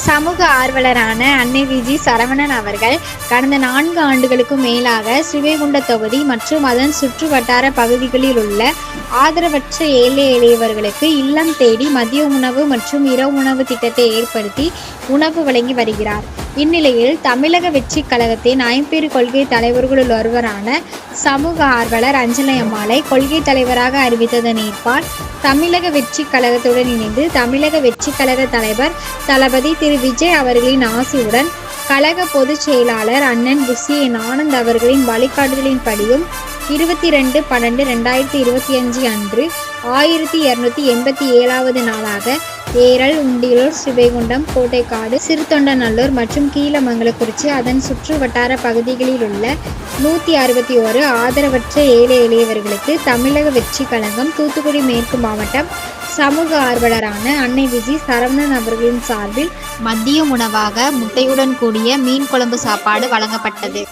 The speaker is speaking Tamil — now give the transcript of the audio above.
சமூக ஆர்வலரான அன்னை விஜி சரவணன் அவர்கள் கடந்த நான்கு ஆண்டுகளுக்கும் மேலாக ஸ்ரீவைகுண்ட தொகுதி மற்றும் அதன் சுற்று வட்டார பகுதிகளில் உள்ள ஆதரவற்ற ஏழை எளியவர்களுக்கு இல்லம் தேடி மதிய உணவு மற்றும் இரவு உணவு திட்டத்தை ஏற்படுத்தி உணவு வழங்கி வருகிறார். இந்நிலையில் தமிழக வெற்றி கழகத்தின் ஐம்பேறு கொள்கை தலைவர்களுள் ஒருவரான சமூக ஆர்வலர் அஞ்சலை அம்மாளை கொள்கை தலைவராக அறிவித்ததன் ஏற்பால் தமிழக வெற்றி கழகத்துடன் இணைந்து தமிழக வெற்றி கழக தலைவர் தளபதி திரு விஜய் அவர்களின் ஆசியுடன் கழக பொதுச் செயலாளர் அண்ணன் புசியன் ஆனந்த் அவர்களின் வழிகாட்டுதலின்படியும் இருபத்தி ரெண்டு பன்னெண்டு ரெண்டாயிரத்தி இருபத்தி அஞ்சு அன்று ஆயிரத்தி இரநூத்தி எண்பத்தி ஏழாவது நாளாக ஏரல் உண்டியலூர் சிவைகுண்டம் கோட்டைக்காடு சிறுத்தொண்டநல்லூர் மற்றும் கீழமங்கலக்குறிச்சி அதன் சுற்று வட்டார பகுதிகளில் உள்ள நூற்றி அறுபத்தி ஓரு ஆதரவற்ற ஏழை எளியவர்களுக்கு தமிழக வெற்றி கழகம் தூத்துக்குடி மேற்கு மாவட்டம் சமூக ஆர்வலரான அன்னை விஜி சரவணன் அவர்களின் சார்பில் மதிய உணவாக முட்டையுடன் கூடிய மீன் குழம்பு சாப்பாடு வழங்கப்பட்டது.